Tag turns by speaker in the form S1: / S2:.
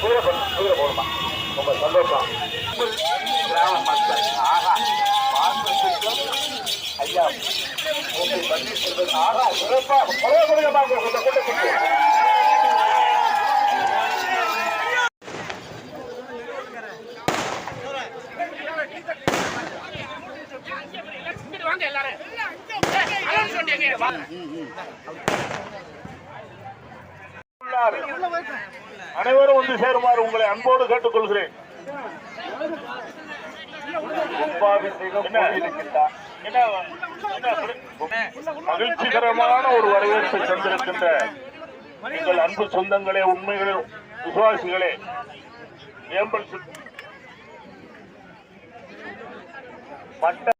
S1: கீழே கொஞ்சம் கீழே போடுமா ரொம்ப சந்தோஷம்.
S2: கிராம மக்கள் ஆகா ஐயா ஓகே பண்ணி சொல்வது ஆகா
S1: சிறப்பாக அனைவரும் வந்து சேருமாறு உங்களை அன்போடு கேட்டுக்கொள்கிறேன்? மகிழ்ச்சிகரமான ஒரு வரவேற்பை தந்திருக்கின்ற எங்கள் அன்பு சொந்தங்களே உண்மைகளே விசுவாசிகளே ஏம்பல் மட்ட